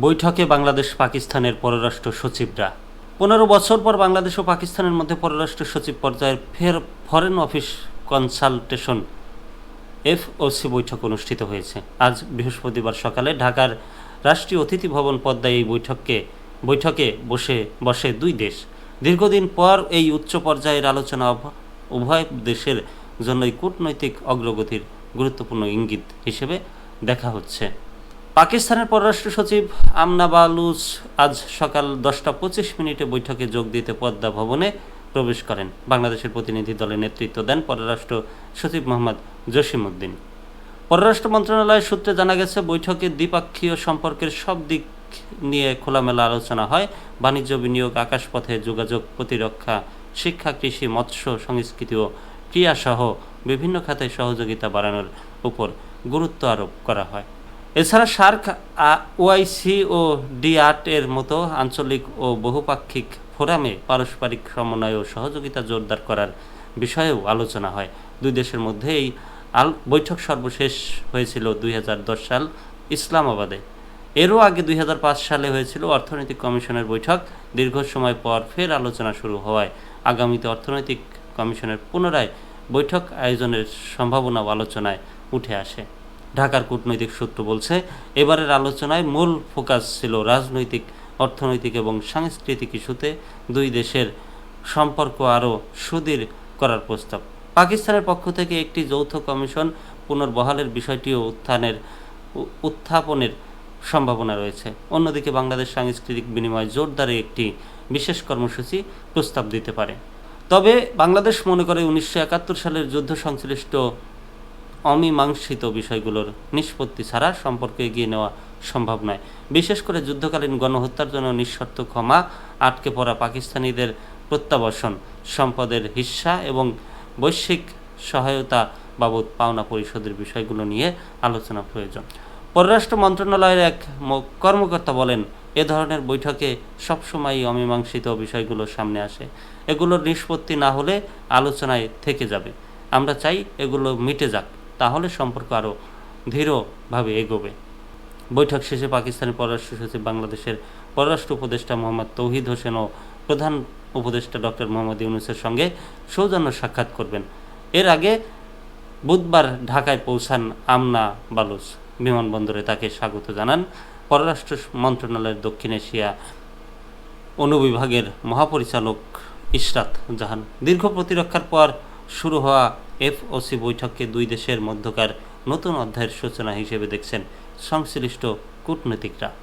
বৈঠকে বাংলাদেশ পাকিস্তানের পররাষ্ট্র সচিবরা। পনেরো বছর পর বাংলাদেশ ও পাকিস্তানের মধ্যে পররাষ্ট্র সচিব পর্যায়ের ফের ফরেন অফিস কনসালটেশন এফওসি বৈঠক অনুষ্ঠিত হয়েছে। আজ বৃহস্পতিবার সকালে ঢাকার রাষ্ট্রীয় অতিথি ভবন পদ্মায় এই বৈঠককে বৈঠকে বসে বসে দুই দেশ। দীর্ঘদিন পর এই উচ্চ পর্যায়ের আলোচনা উভয় দেশের জন্যই কূটনৈতিক অগ্রগতির গুরুত্বপূর্ণ ইঙ্গিত হিসেবে দেখা হচ্ছে। পাকিস্তানের পররাষ্ট্র সচিব আমনা বালুস আজ সকাল দশটা পঁচিশ মিনিটে বৈঠকে যোগ দিতে পদ্মা ভবনে প্রবেশ করেন। বাংলাদেশের প্রতিনিধি দলের নেতৃত্ব দেন পররাষ্ট্র সচিব মোহাম্মদ জসিম উদ্দিন। পররাষ্ট্র মন্ত্রণালয়ের সূত্রে জানা গেছে, বৈঠকে দ্বিপাক্ষীয় সম্পর্কের সব দিক নিয়ে খোলামেলা আলোচনা হয়। বাণিজ্য বিনিয়োগ, আকাশপথে যোগাযোগ, প্রতিরক্ষা, শিক্ষা, কৃষি, মৎস্য, সংস্কৃতি ও ক্রিয়াসহ বিভিন্ন খাতে সহযোগিতা বাড়ানোর উপর গুরুত্ব আরোপ করা হয়। এছাড়া সার্ক ওআইসি ও ডিআর্ট এর মতো আঞ্চলিক ও বহুপাক্ষিক ফোরামে পারস্পরিক সমন্বয় ও সহযোগিতা জোরদার করার বিষয়েও আলোচনা হয়। দুই দেশের মধ্যে এই আল, বৈঠক সর্বশেষ হয়েছিল দুই হাজার দশ সাল ইসলামাবাদে। এরও আগে দুই হাজার পাঁচ সালে হয়েছিল অর্থনৈতিক কমিশনের বৈঠক। দীর্ঘ সময় পর ফের আলোচনা শুরু হওয়ায় আগামীতে অর্থনৈতিক কমিশনের পুনরায় বৈঠক আয়োজনের সম্ভাবনা আলোচনায় উঠে আসে। ঢাকার কূটনৈতিক সূত্র বলছে, এবারের আলোচনায় মূল ফোকাস ছিল রাজনৈতিক, অর্থনৈতিক এবং সাংস্কৃতিক ইস্যুতে দুই দেশের সম্পর্ক আরও সুদৃঢ় করার প্রস্তাব। পাকিস্তানের পক্ষ থেকে একটি যৌথ কমিশন পুনর্বহালের বিষয়টিও উত্থানের উত্থাপনের সম্ভাবনা রয়েছে। অন্যদিকে বাংলাদেশ সাংস্কৃতিক বিনিময় জোরদারে একটি বিশেষ কর্মসূচি প্রস্তাব দিতে পারে। তবে বাংলাদেশ মনে করে উনিশশো একাত্তর সালের যুদ্ধ সংশ্লিষ্ট অমীমাংসিত বিষয়গুলোর নিষ্পত্তি ছাড়া সম্পর্কে এগিয়ে নেওয়া সম্ভব নয়। বিশেষ করে যুদ্ধকালীন গণহত্যার জন্য নিঃশর্ত ক্ষমা, আটকে পড়া পাকিস্তানিদের প্রত্যাবাসন সম্পদের হিস্সা এবং বৈশ্বিক সহায়তা বাবদ পাওনা পরিশোধের বিষয়গুলো নিয়ে আলোচনা প্রয়োজন। পররাষ্ট্র মন্ত্রণালয়ের এক কর্মকর্তা বলেন, এ ধরনের বৈঠকে সবসময়ই অমীমাংসিত বিষয়গুলো সামনে আসে। এগুলোর নিষ্পত্তি না হলে আলোচনায় থেকে যাবে। আমরা চাই এগুলো মিটে যাক। তাহলে সম্পর্ক আরও দৃঢ়ভাবে এগোবে। বৈঠক শেষে পাকিস্তানের পররাষ্ট্র সচিব বাংলাদেশের পররাষ্ট্র উপদেষ্টা মোহাম্মদ তৌহিদ হোসেন ও প্রধান উপদেষ্টা ডক্টর মোহাম্মদ ইউনুসের সঙ্গে সৌজন্য সাক্ষাৎ করবেন। এর আগে বুধবার ঢাকায় পৌঁছান আমনা বালুস বিমানবন্দরে তাকে স্বাগত জানান পররাষ্ট্র মন্ত্রণালয়ের দক্ষিণ এশিয়া অনুবিভাগের মহাপরিচালক ইশরাত জাহান। দীর্ঘ প্রতিরক্ষার পর শুরু হওয়া এফওসি বৈঠককে দুই দেশের মধ্যকার নতুন অধ্যায়ের সূচনা হিসেবে দেখছেন সংশ্লিষ্ট কূটনীতিকরা।